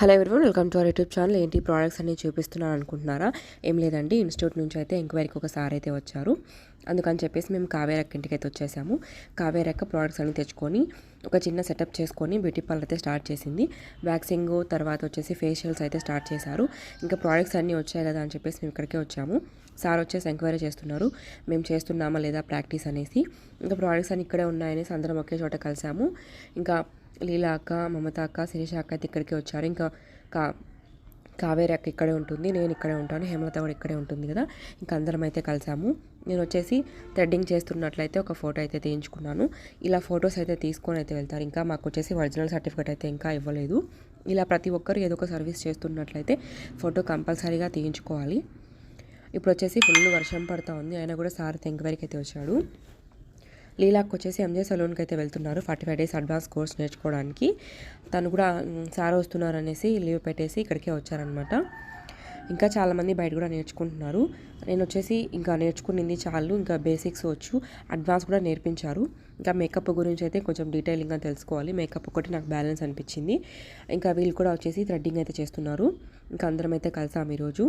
Hello everyone welcome to our YouTube channel ఏంటి products అన్ని చూపిస్తున్నాను అనుకుంటున్నారా? ఏం లేదండి ఇన్స్టిట్యూట్ నుంచి అయితే ఎంక్వైరీకి ఒక సార్ అయితే వచ్చారు. అందుకని చెప్పేసి మేము కావేరక్క ఇంటికి అయితే వచ్చేసాము. కావేరక్క ప్రోడక్ట్స్ అన్ని తెచ్చుకొని ఒక చిన్న సెటప్ చేసుకొని బ్యూటీ పార్లర్ అయితే స్టార్ట్ చేసింది. వ్యాక్సింగ్ తర్వాత వచ్చేసి ఫేషియల్స్ అయితే స్టార్ట్ చేశారు. ఇంకా ప్రోడక్ట్స్ అన్నీ వచ్చాయి కదా అని చెప్పేసి మేము ఇక్కడికే వచ్చాము. సార్ వచ్చేసి ఎంక్వైరీ చేస్తున్నారు. మేము చేస్తున్నామా లేదా ప్రాక్టీస్ అనేసి. ఇంకా ప్రోడక్ట్స్ అని ఇక్కడే ఉన్నాయనేసి అందరం ఒకే చోట కలిసాము. ఇంకా లీలా అక్క మమత అక్క శిరీష అక్క అయితే ఇక్కడికి వచ్చారు. ఇంకా కా కావేరి అక్క ఇక్కడే ఉంటుంది. నేను ఇక్కడే ఉంటాను. హేమలత కూడా ఇక్కడే ఉంటుంది కదా. ఇంకా అందరం అయితే కలిసాము. నేను వచ్చేసి థ్రెడ్డింగ్ చేస్తున్నట్లయితే ఒక ఫోటో అయితే తీయించుకున్నాను. ఇలా ఫొటోస్ అయితే తీసుకొని అయితే వెళ్తారు. ఇంకా మాకు వచ్చేసి ఒరిజినల్ సర్టిఫికేట్ అయితే ఇంకా ఇవ్వలేదు. ఇలా ప్రతి ఒక్కరు ఏదో ఒక సర్వీస్ చేస్తున్నట్లయితే ఫోటో కంపల్సరీగా తీయించుకోవాలి. ఇప్పుడు వచ్చేసి ఫుల్ వర్షం పడుతూ ఉంది. అయినా కూడా సార్ ఎంక్వైరీకి అయితే వచ్చాడు. లీలాకి వచ్చేసి ఎంజే సలూన్కి అయితే వెళ్తున్నారు. Forty five days advance course నేర్చుకోవడానికి. తను కూడా సార్ వస్తున్నారు అనేసి లీవ్ పెట్టేసి ఇక్కడికే వచ్చారనమాట ఇంకా చాలామంది బయట కూడా నేర్చుకుంటున్నారు. నేను వచ్చేసి ఇంకా నేర్చుకునింది చాలు. ఇంకా బేసిక్స్ వచ్చు. అడ్వాన్స్ కూడా నేర్పించారు. ఇంకా మేకప్ గురించి అయితే కొంచెం డీటెయిలింగ్గా తెలుసుకోవాలి. మేకప్ ఒకటి నాకు బ్యాలెన్స్ అనిపించింది. ఇంకా వీళ్ళు కూడా వచ్చేసి థ్రెడ్డింగ్ అయితే చేస్తున్నారు. ఇంకా అందరం అయితే కలిసాం ఈరోజు.